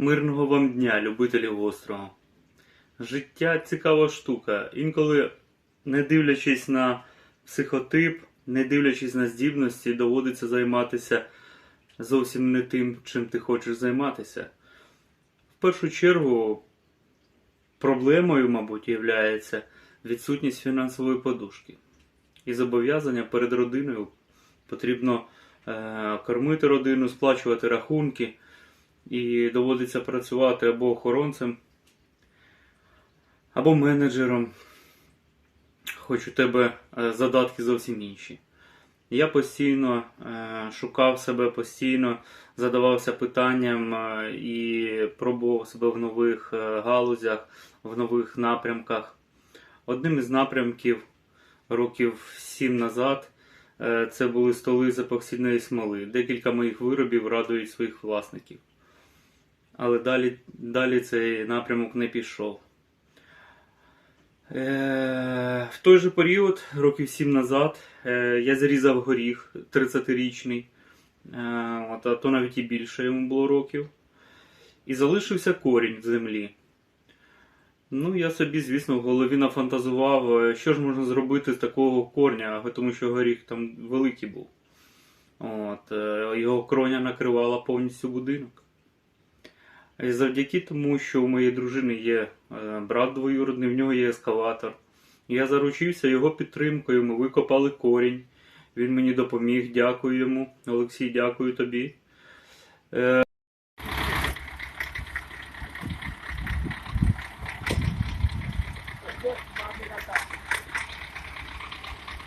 Мирного вам дня, любителі гострого. Життя цікава штука. Інколи, не дивлячись на психотип, не дивлячись на здібності, доводиться займатися зовсім не тим, чим ти хочеш займатися. В першу чергу, проблемою, мабуть, є відсутність фінансової подушки. І зобов'язання перед родиною потрібно е, кормити родину, сплачувати рахунки, і доводиться працювати або охоронцем, або менеджером. Хоч у тебе е, задатки зовсім інші. Я постійно е, шукав себе, постійно задавався питанням е, і пробував себе в нових галузях, в нових напрямках. Одним із напрямків років сім назад це були столи з епоксидної смоли. Декілька моїх виробів радують своїх власників. Але далі, далі цей напрямок не пішов. Е, в той же період, років сім назад, е, я зарізав горіх 30-річний, е, а то навіть і більше йому було років. І залишився корінь в землі. Ну, я собі, звісно, в голові нафантазував, е, що ж можна зробити з такого корня, тому що горіх там великий був. От, е, його кроня накривала повністю будинок. Завдяки тому, що у моєї дружини є е, брат двоюродний, в нього є ескаватор. Я заручився його підтримкою, ми викопали корінь. Він мені допоміг, дякую йому. Олексій, дякую тобі. Е,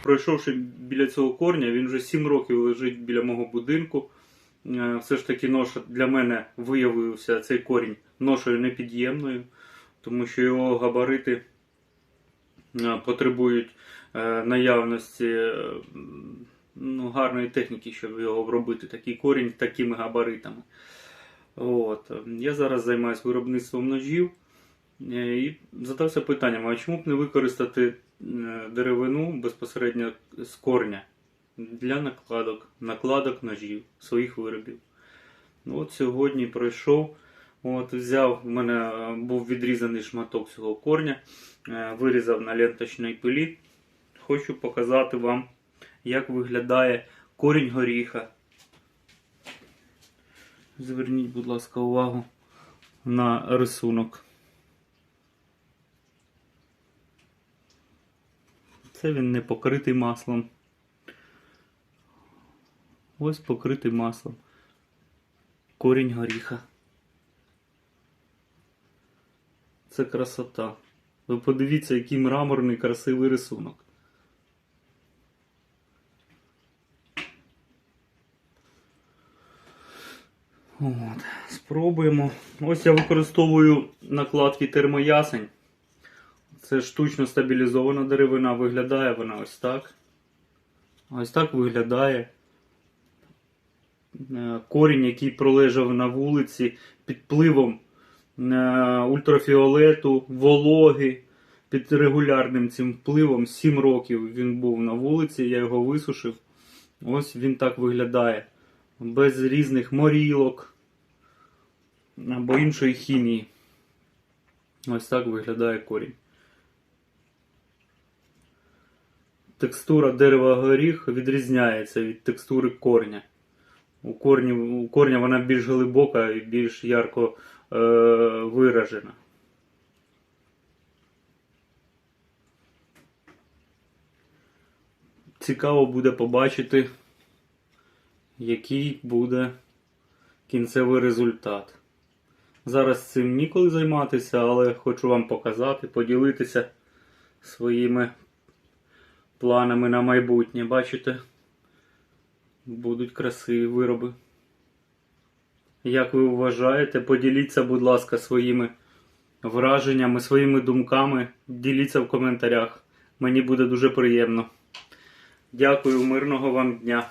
Пройшовши біля цього корня, він вже 7 років лежить біля мого будинку. Е, Все ж таки, ноша для мене виявився цей корінь ношою непід'ємною, тому що його габарити е, потребують е, наявності ну, гарної техніки, щоб його обробити. Такий корінь такими габаритами. От. Я зараз займаюся виробництвом ножів і задався питанням, а чому б не використати деревину безпосередньо з корня для накладок, накладок ножів, своїх виробів. Ну, от сьогодні пройшов, от взяв, в мене е, був відрізаний шматок цього корня, е, вирізав на ленточній пилі. Хочу показати вам, як виглядає корінь горіха. Зверніть, будь ласка, увагу на рисунок. Це він не покритий маслом. Ось покритий маслом. Корінь горіха. Це красота. Ви подивіться, який мраморний красивий рисунок. От, спробуємо. Ось я використовую накладки термоясень. Це штучно стабілізована деревина. Виглядає вона ось так. Ось так виглядає. Е, Корінь, який пролежав на вулиці під впливом е, ультрафіолету, вологи. Під регулярним цим впливом 7 років він був на вулиці, я його висушив. Ось він так виглядає. Без різних морілок або іншої хімії. Ось так виглядає корінь. Текстура дерева горіх відрізняється від текстури корня. У, корні, у корня вона більш глибока і більш ярко е, виражена. Цікаво буде побачити, який буде кінцевий результат. Зараз цим ніколи займатися, але хочу вам показати, поділитися своїми планами на майбутнє. Бачите? Будуть красиві вироби. Як ви вважаєте, поділіться, будь ласка, своїми враженнями, своїми думками. Діліться в коментарях. Мені буде дуже приємно. Дякую, мирного вам дня.